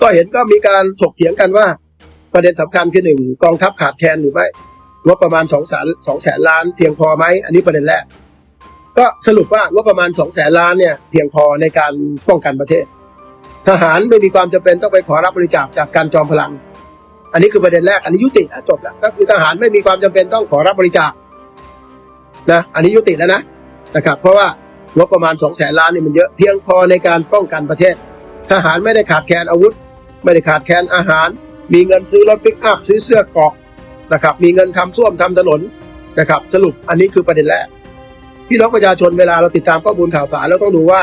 ก็เห็นก็มีการถกเถียงกันว่า ประเด็นสำคัญคือหนึ่งกองทัพขาดแคลนหรือไม่งบประมาณสองแสนสองแสนล้านเพียงพอไหมอันนี้ประเด็นแรกก็สรุปว่างบประมาณสองแสนล้านเนี่ยเพียงพอในการป้องกันประเทศ ทหารไม่มีความจำเป็นต้องไปขอรับบริจาคจากการจอมพลัง อันนี้คือประเด็นแรกอันนี้ยุติแล้วจบแล้วก็คือทหารไม่มีความจำเป็นต้องขอรับบริจาคนะอันนี้ยุติแล้วนะนะครับ เพราะว่างบประมาณสองแสนล้านนี่มันเยอะเพียงพอในการป้องกันประเทศ ทหารไม่ได้ขาดแคลนอาวุธ ไม่ได้ขาดแคลนอาหาร มีเงินซื้อรถปิกอัพซื้อเสื้อเกราะนะครับ มีเงินทำส้วมทำถนนนะครับ สรุปอันนี้คือประเด็นแรกพี่น้องประชาชนเวลาเราติดตามข้อมูลข่าวสารเราต้องดูว่า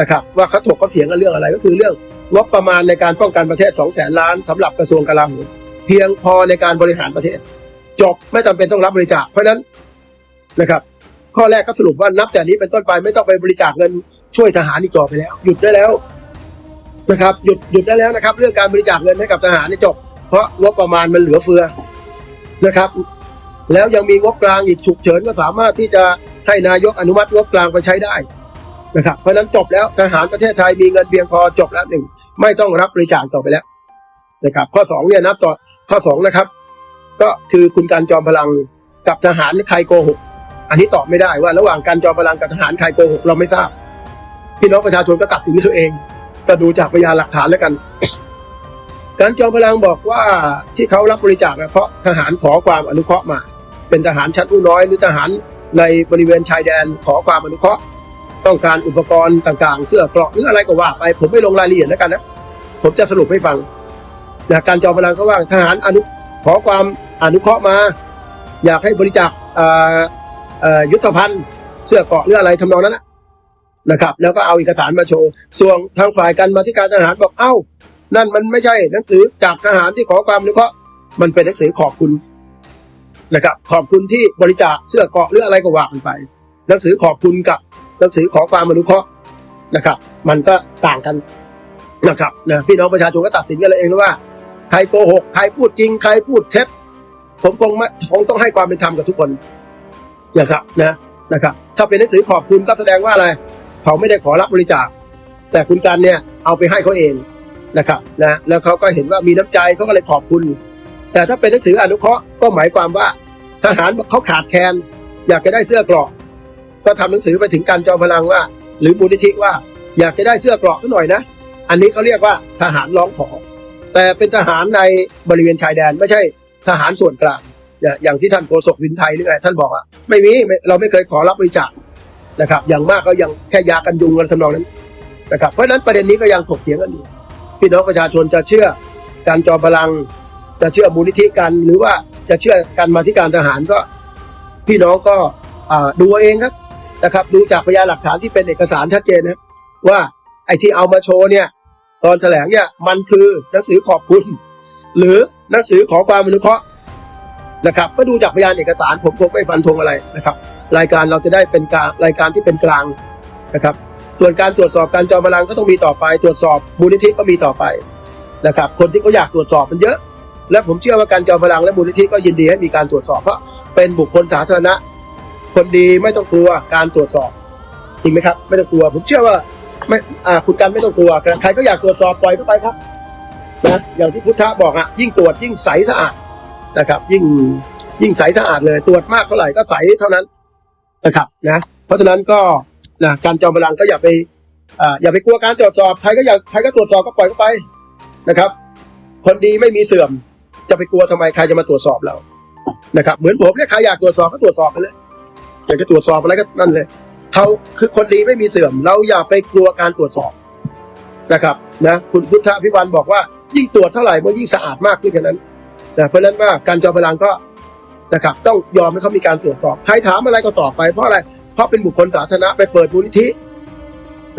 นะครับ ว่าเขาถกเขาเถียงกันเรื่องอะไร ก็คือเรื่องงบประมาณในการป้องกันประเทศ 2 0 0แสนล้านสำหรับกระทรวงกลาโหมเพียงพอในการบริหารประเทศ จบไม่จำเป็นต้องรับบริจาคเพราะฉะนั้นนะครับ ข้อแรกก็สรุปว่านับแต่นี้เป็นต้นไปไม่ต้องไปบริจาคเงินช่วยทหารอีกต่อไปแล้ว หยุดได้แล้ว นะครับหยุดหยุดได้แล้วนะครับ เรื่องการบริจาคเงินให้กับทหารนี่จบ เพราะงบประมาณมันเหลือเฟือนะครับ แล้วยังมีงบกลางอีกฉุกเฉินก็สามารถที่จะให้นายกอนุมัติงบกลางไปใช้ได้นะครับ เพราะนั้นจบแล้วทหารประเทศไทยมีเงินเพียงพอจบแล้วหนึ่งไม่ต้องรับบริจาคต่อไปแล้วนะครับ ข้อสองเนี่ยนับต่อข้อสองนะครับ ก็คือคุณการจอมพลังกับทหารใครโกหกอันนี้ตอบไม่ได้ว่าระหว่างการจอมพลังกับทหารใครโกหกเราไม่ทราบ พี่น้องประชาชนก็ตัดสินตัวเอง ก็ดูจากพยานหลักฐานแล้วกันการจอมพลังบอกว่าที่เขารับบริจาคนะเพราะทหารขอความอนุเคราะห์มา เป็นทหารชั้นผู้น้อย หรือทหารในบริเวณชายแดนขอความอนุเคราะห์ ต้องการอุปกรณ์ต่างๆ เสื้อเกราะหรืออะไรก็ว่าไป ผมไม่ลงรายละเอียดแล้วกันนะผมจะสรุปให้ฟังนะการจอมพลังก็ว่าทหารอนุขอความอนุเคราะห์มา อยากให้บริจาคเอ่อเอ่อยุทธภัณฑ์เสื้อเกราะหรืออะไรทำนองนั้นนะ นะครับ แล้วก็เอาเอกสารมาโชว์ ส่วนทางฝ่ายการมาธิการทหารบอกเอ้า นั่นมันไม่ใช่หนังสือจากทหารที่ขอความอนุเคราะห์มันเป็นหนังสือขอบคุณนะครับ ขอบคุณที่บริจาคเสื้อเกาะหรืออะไรก็ว่ากันไป หนังสือขอบคุณกับหนังสือขอความอนุเคราะห์นะครับ มันก็ต่างกันนะครับนะพี่น้องประชาชนก็ตัดสินกันเลยเองว่า ใครโกหกใครพูดจริง ใครพูดเท็จผมคงไม่คงต้องให้ความเป็นธรรมกับทุกคนนะครับนะนะครับ ถ้าเป็นหนังสือขอบคุณก็แสดงว่าอะไร เขาไม่ได้ขอรับบริจาค แต่คุณการเนี่ยเอาไปให้เขาเองนะครับนะแล้วเขาก็เห็นว่ามีน้ำใจเขาก็เลยขอบคุณ แต่ถ้าเป็นหนังสืออนุเคราะห์ก็หมายความว่าทหารเขาขาดแคลนอยากจะได้เสื้อกราะก็ทำหนังสือไปถึงการจอมพลังว่า หรือมูลนิธิว่าอยากจะได้เสื้อกราะสักหน่อยนะ อันนี้เขาเรียกว่าทหารร้องขอ แต่เป็นทหารในบริเวณชายแดนไม่ใช่ทหารส่วนกลางอย่างที่ท่านโฆษกวินไทยหรือไงท่านบอกว่าไม่มีเราไม่เคยขอรับบริจาค นะครับ อย่างมากก็ยังแค่ยากันยุงอะไรทำนองนั้นนะครับ เพราะฉะนั้นประเด็นนี้ก็ยังถกเถียงกันอยู่พี่น้องประชาชนจะเชื่อการจอมพลัง จะเชื่อมูลนิธิกัน หรือว่าจะเชื่อการมาที่การทหารก็ พี่น้องก็ดูเอาเองครับนะครับ ดูจากพยานหลักฐานที่เป็นเอกสารชัดเจนนะว่าไอ้ที่เอามาโชว์เนี่ย ตอนแถลงเนี่ยมันคือหนังสือขอบคุณ หรือหนังสือขอความอนุเคราะห์นะครับ ก็ดูจากพยานเอกสารผมคงไม่ฟันธงอะไรนะครับ รายการเราจะได้เป็นกลางรายการที่เป็นกลางนะครับ ส่วนการตรวจสอบการจอมพลังก็ต้องมีต่อไป ตรวจสอบมูลนิธิก็มีต่อไปนะครับ คนที่เขาอยากตรวจสอบมันเยอะ และผมเชื่อว่าการจอมพลังและมูลนิธิก็ยินดีให้มีการตรวจสอบเพราะเป็นบุคคลสาธารณะ คนดีไม่ต้องกลัวการตรวจสอบจริงไหมครับ ไม่ต้องกลัว ผมเชื่อว่าไม่อ่าคุณกันไม่ต้องกลัวใครก็อยากตรวจสอบปล่อยเข้าไปครับนะอย่างที่พุทธะบอกอะยิ่งตรวจยิ่งใสสะอาดนะครับ ยิ่งยิ่งใสสะอาดเลย ตรวจมากเท่าไหร่ก็ใสเท่านั้น นะครับนะเพราะฉะนั้นก็นะการจอมพลังก็อย่าไปอ่าอย่าไปกลัวการตรวจสอบใครก็อยากใครก็ตรวจสอบก็ปล่อยเข้าไปนะครับ คนดีไม่มีเสื่อม จะไปกลัวทำไมใครจะมาตรวจสอบเรานะครับ เหมือนผมเนี่ยใครอยากตรวจสอบก็ตรวจสอบไปเลยอยากจะตรวจสอบอะไรก็นั่นเลยเขาคือคนดีไม่มีเสื่อม เราอย่าไปกลัวการตรวจสอบนะครับนะคุณพุทธพิวันบอกว่ายิ่งตรวจเท่าไหร่มันยิ่งสะอาดมากขึ้นแค่นั้นนะเพราะฉะนั้นว่าการจอมพลังก็ นะครับต้องยอมให้เขามีการตรวจสอบใครถามอะไรก็ตอบไปเพราะอะไรเพราะเป็นบุคคลสาธารณะไปเปิดมูลนิธิ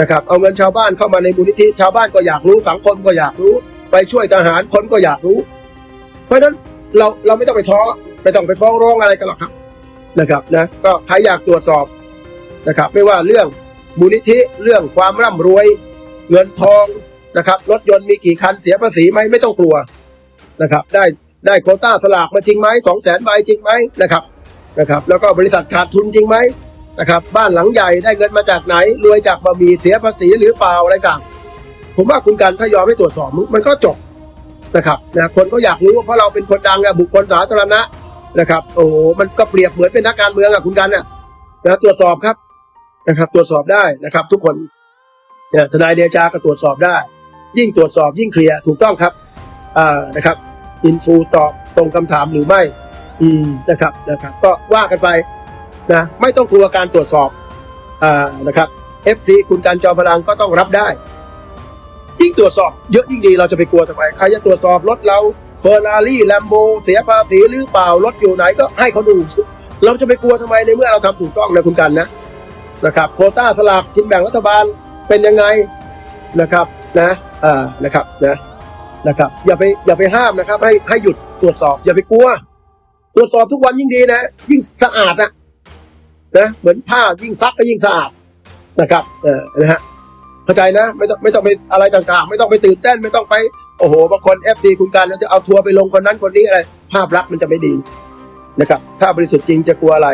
นะครับเอาเงินชาวบ้านเข้ามาในมูลนิธิชาวบ้านก็อยากรู้สังคมก็อยากรู้ ไปช่วยทหารคนก็อยากรู้ เพราะฉะนั้นเราเราไม่ต้องไปท้อไม่ต้องไปฟ้องร้องอะไรกันหรอกครับนะครับนะก็ใครอยากตรวจสอบนะครับ ไม่ว่าเรื่องมูลนิธิเรื่องความร่ำรวย เงินทองนะครับ รถยนต์มีกี่คันเสียภาษีไหมไม่ต้องกลัวนะครับ ได้ ได้โคต้าสลากมาจริงไหมสองแสนใบจริงไหมนะครับนะครับ แล้วก็บริษัทขาดทุนจริงไหมนะครับ บ้านหลังใหญ่ได้เงินมาจากไหนรวยจากบะหมี่เสียภาษีหรือเปล่าอะไรต่างผมว่าคุณการถ้ายอมให้ตรวจสอบมันก็จบนะครับนะคนก็อยากรู้เพราะเราเป็นคนดังอะบุคคลสาธารณะนะครับ โอ้โหมันก็เปรียบเหมือนเป็นนักการเมืองอะคุณกันเนี่ยนะตรวจสอบครับนะครับ ตรวจสอบได้นะครับ ทุกคนเนี่ยทนายเดชาก็ตรวจสอบได้ ยิ่งตรวจสอบยิ่งเคลียร์ถูกต้องครับอ่านะครับ อินฟูตอบตรงคำถามหรือไม่ อืมนะครับนะครับ ก็ว่ากันไปนะไม่ต้องกลัวการตรวจสอบอ่านะครับ FC คุณการจอมพลังก็ต้องรับได้ ยิ่งตรวจสอบเยอะยิ่งดีเราจะไปกลัวทำไมใครจะตรวจสอบรถเราเฟอร์รารี่แลมโบเสียภาษีหรือเปล่ารถอยู่ไหนก็ให้เขาดู เราจะไปกลัวทำไมในเมื่อเราทำถูกต้องนะคุณกันนะนะครับโควต้าสลากกินแบ่งรัฐบาลเป็นยังไงนะครับนะอ่านะครับนะ นะครับ อย่าไปอย่าไปห้ามนะครับ ให้ให้หยุดตรวจสอบ อย่าไปกลัว ตรวจสอบทุกวันยิ่งดีนะ ยิ่งสะอาดนะนะเหมือนผ้ายิ่งซักก็ยิ่งสะอาดนะครับ เออนะฮะเข้าใจนะ ไม่ต้องไม่ต้องไปอะไรต่างๆ ไม่ต้องไปตื่นเต้นไม่ต้องไปโอ้โหบางคนเอฟซีคุณการจะเอาทัวร์ไปลงคนนั้นคนนี้อะไร ภาพลักษณ์มันจะไม่ดีนะครับ ถ้าบริสุทธิ์จริงจะกลัวอะไร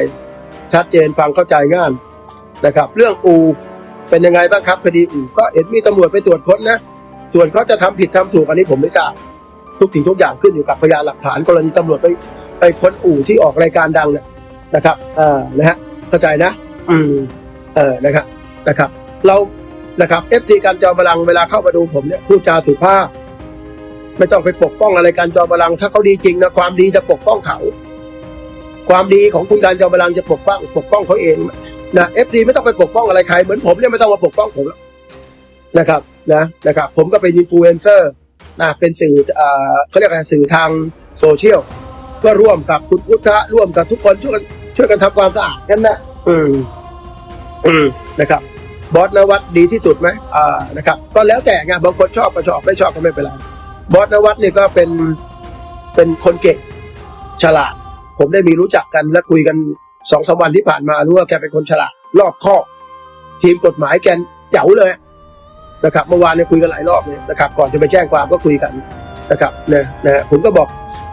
ชัดเจนฟังเข้าใจง่ายนะครับ เรื่องอูเป็นยังไงบ้างครับคดีอูก็เห็นมีตำรวจไปตรวจค้นนะ ส่วนเขาจะทำผิดทำถูกอันนี้ผมไม่ทราบทุกสิ่งทุกอย่างขึ้นอยู่กับพยานหลักฐาน กรณีตำรวจไปไปค้นอู่ที่ออกรายการดังเนี่ยนะครับเออนะฮะเข้าใจนะ อืมเออนะครับนะครับ เรานะครับเอฟซีการจอมพลังเวลาเข้ามาดูผมเนี่ยพูดจาสุภาพ ไม่ต้องไปปกป้องอะไรการจอมพลัง ถ้าเขาดีจริงนะความดีจะปกป้องเขา ความดีของคุณการจอมพลังจะปกป้อง ปกป้องเขาเองนะเอฟซีไม่ต้องไปปกป้องอะไรใครเหมือนผมเนี่ยไม่ต้องมาปกป้องผมหรอกนะครับ นะนะครับผมก็เป็นอินฟลูเอนเซอร์นะเป็นสื่อเขาเรียกอะไรสื่อทางโซเชียลก็ร่วมกับคุณพุทธะร่วมกับทุกคนช่วยกันช่วยกันทำความสะอาดกันนะอืมอืมนะครับบอสนวัตดีที่สุดไหมอ่านะครับ ก็แล้วแต่ไงบางคนชอบก็ชอบไม่ชอบก็ไม่เป็นไรบอสนวัตนี่ก็เป็นเป็นคนเก่งฉลาด ผมได้มีรู้จักกันและคุยกันสองสามวันที่ผ่านมารู้ว่าแกเป็นคนฉลาด รอบคอบทีมกฎหมายแกเจ๋วเลย นะครับเมื่อวานเนี่ยคุยกันหลายรอบเลยนะครับก่อนจะไปแจ้งความก็คุยกันนะครับนะนะผมก็บอก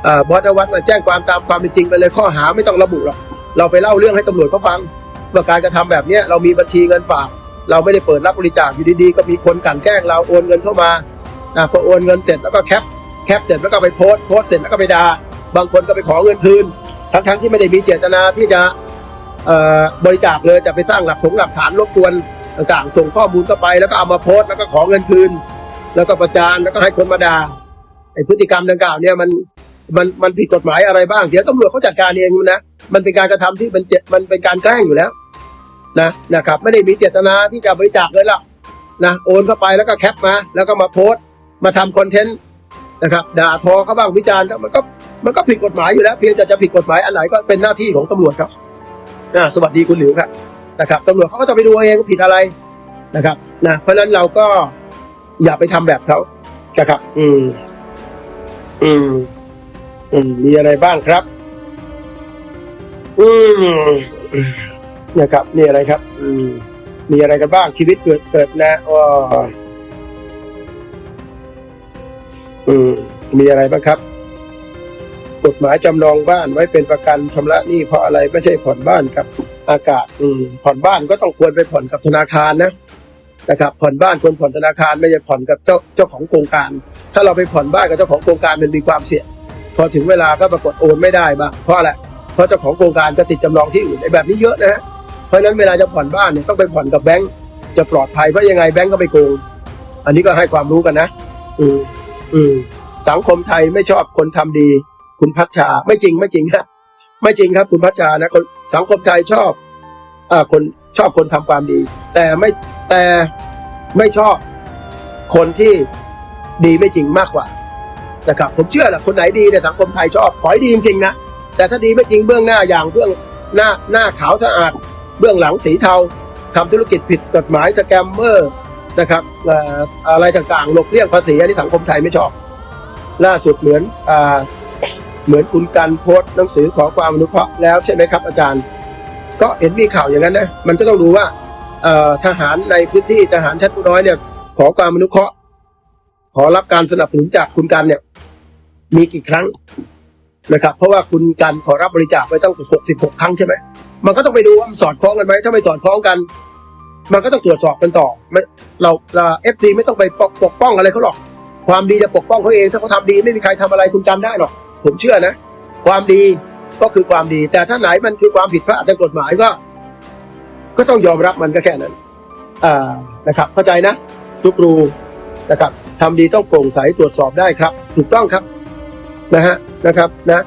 อบอสนวัตมาแจ้งความตามความเป็นจริงไปเลยข้อหาไม่ต้องระบุหรอกเราไปเล่าเรื่องให้ตำรวจเขาฟังว่าการกระทำแบบเนี้ยเรามีบัญชีเงินฝาก เราไม่ได้เปิดรับบริจาคอยู่ดีๆก็มีคนกลั่นแกล้งเราโอนเงินเข้ามาพอโอนเงินเสร็จแล้วก็แคปแคปเสร็จแล้วก็ไปโพส์โพส์เสร็จแล้วก็ไปด่าบางคนก็ไปขอเงินคืนทั้งๆที่ไม่ได้มีเจตนาที่จะบริจาคเลยจะไปสร้างหลักถงหลักฐานรบกวน ต่างๆ ส่งข้อมูลเข้าไปแล้วก็เอามาโพสต์แล้วก็ขอเงินคืน แล้วก็ประจานแล้วก็ให้คนมาด่าไอ้พฤติกรรมดังกล่าวเนี่ยมันมันมันผิดกฎหมายอะไรบ้าง เดี๋ยวตำรวจเขาจัดการเองนะมันเป็นการกระทำที่มันเจมันเป็นการแกล้งอยู่แล้วนะนะครับ ไม่ได้มีเจตนาที่จะบริจาคเลยล่ะนะโอนเข้าไปแล้วก็แคปมา แล้วก็มาโพสต์มาทำคอนเทนต์นะครับด่าทอเขาบ้างวิจารณ์ก็มันก็มันก็ผิดกฎหมายอยู่แล้ว เพียงแต่จะผิดกฎหมายอันไหนก็เป็นหน้าที่ของตำรวจครับอ่าสวัสดีคุณหลิวครับ นะครับตำรวจเขาก็จะไปดูเองว่าผิดอะไรนะครับนะเพราะฉะนั้นเราก็อย่าไปทำแบบเขานะครับ อืม อืม อืม มีอะไรบ้างครับ อืมนะครับนี่อะไรครับ อืม มีอะไรกันบ้างชีวิตเกิดเกิดนะอ๋ออืม มีอะไรบ้างครับ กฎหมายจำนองบ้านไว้เป็นประกันชำระหนี้เพราะอะไรไม่ใช่ผ่อนบ้านครับ อากาศผ่อนบ้านก็ต้องควรไปผ่อนกับธนาคารนะนะครับผ่อนบ้านควรผ่อนธนาคารไม่ใช่ผ่อนกับเจ้าเจ้าของโครงการ ถ้าเราไปผ่อนบ้านกับเจ้าของโครงการมันมีความเสี่ยงพอถึงเวลาก็ปรากฏโอนไม่ได้บ้างเพราะอะไรเพราะเจ้าของโครงการจะติดจำนองที่อื่นไอ้แบบนี้เยอะนะฮะเพราะนั้นเวลาจะผ่อนบ้านเนี่ยต้องไปผ่อนกับแบงก์จะปลอดภัยเพราะยังไงแบงก์ก็ไปโกงอันนี้ก็ให้ความรู้กันนะอืมอืมสังคมไทยไม่ชอบคนทำดี คุณพัชชาไม่จริงไม่จริงฮะ ไม่จริงครับคุณพัชชานะคนสังคมไทยชอบอ่าคนชอบคนทำความดี แต่ไม่แต่ไม่ชอบคนที่ดีไม่จริงมากกว่านะครับผมเชื่อแหละคนไหนดีในสังคมไทยชอบขอให้ดีจริงๆนะแต่ถ้าดีไม่จริงเบื้องหน้าอย่างเบื้องหน้าหน้าขาวสะอาด เบื้องหลังสีเทาทำธุรกิจผิดกฎหมายสแกมเมอร์นะครับอ่ออะไรต่างๆหลบเลี่ยงภาษีอันนี้สังคมไทยไม่ชอบ ล่าสุดเหมือนอ่า เหมือนคุณกันโพสต์หนังสือขอความอนุเคราะห์แล้วใช่ไหมครับอาจารย์ ก็เห็นมีข่าวอย่างนั้นนะมันก็ต้องดูว่าทหารในพื้นที่ทหารชั้นผู้น้อยเนี่ย ขอความอนุเคราะห์ ขอรับการสนับสนุนจากคุณกันเนี่ย มีกี่ครั้งนะครับ เพราะว่าคุณกันขอรับบริจาคไปตั้ง66ครั้งใช่ไหมมันก็ต้องไปดูว่ามันสอดคล้องกันไหมถ้าไม่สอดคล้องกัน มันก็ต้องตรวจสอบกันต่อเราเอฟซีไม่ต้องไปปกป้องอะไรเขาหรอกความดีจะปกป้องเขาเอง ถ้าเขาทำดีไม่มีใครทำอะไรคุณกันได้หรอก ผมเชื่อนะ ความดีก็คือความดี แต่ถ้าไหนมันคือความผิดพลาดทางกฎหมายก็ ก็ต้องยอมรับมันก็แค่นั้นอ่านะครับ เข้าใจนะทุกครูนะครับทำดีต้องโปร่งใสตรวจสอบได้ครับ ถูกต้องครับนะฮะนะครับนะ